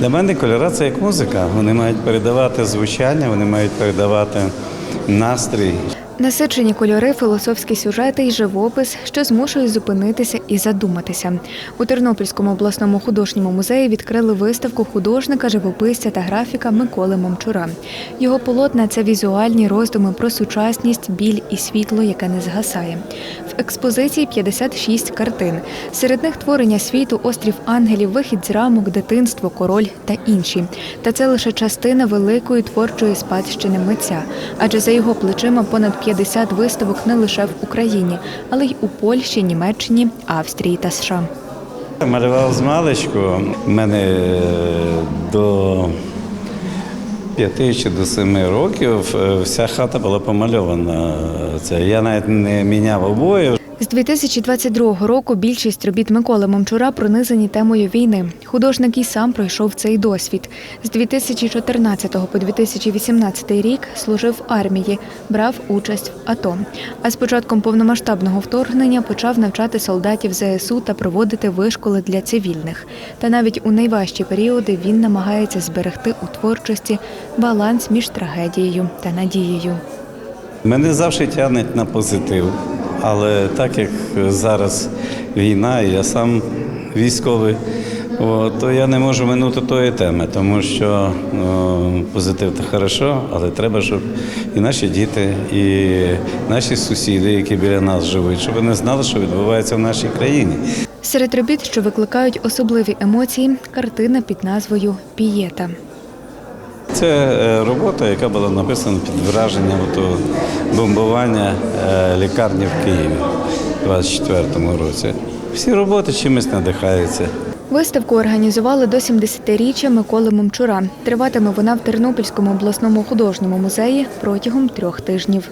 Для мене кольори це як музика. Вони мають передавати звучання, вони мають передавати настрій. Насичені кольори, філософські сюжети і живопис, що змушують зупинитися і задуматися. У Тернопільському обласному художньому музеї відкрили виставку художника, живописця та графіка Миколи Момчура. Його полотна це візуальні роздуми про сучасність, біль і світло, яке не згасає. В експозиції 56 картин. Серед них творення світу, острів ангелів, вихід з рамок, дитинство, король та інші. Та це лише частина великої творчої спадщини митця, адже за його плечима понад 50 виставок не лише в Україні, але й у Польщі, Німеччині, Австрії та США. Малював з маличку. У мене е, до п'яти чи до семи років е, вся хата була помальована. Це я навіть не міняв обоїв. З 2022 року більшість робіт Миколи Момчура пронизані темою війни. Художник і сам пройшов цей досвід. З 2014 по 2018 рік служив в армії, брав участь в АТО. А з початком повномасштабного вторгнення почав навчати солдатів ЗСУ та проводити вишколи для цивільних. Та навіть у найважчі періоди він намагається зберегти у творчості баланс між трагедією та надією. Мене завжди тягнуть на позитив. Але так як зараз війна, і я сам військовий, то я не можу минути тої теми, тому що о, позитив це хорошо, але треба, щоб і наші діти, і наші сусіди, які біля нас живуть, щоб вони знали, що відбувається в нашій країні. Серед робіт, що викликають особливі емоції, картина під назвою Пієта. Це е, робота, яка була написана під враженням бомбування е, лікарні в Києві у 24-му році. Всі роботи чимось надихаються. Виставку організували до 70-річчя Миколи Момчура. Триватиме вона в Тернопільському обласному художньому музеї протягом трьох тижнів.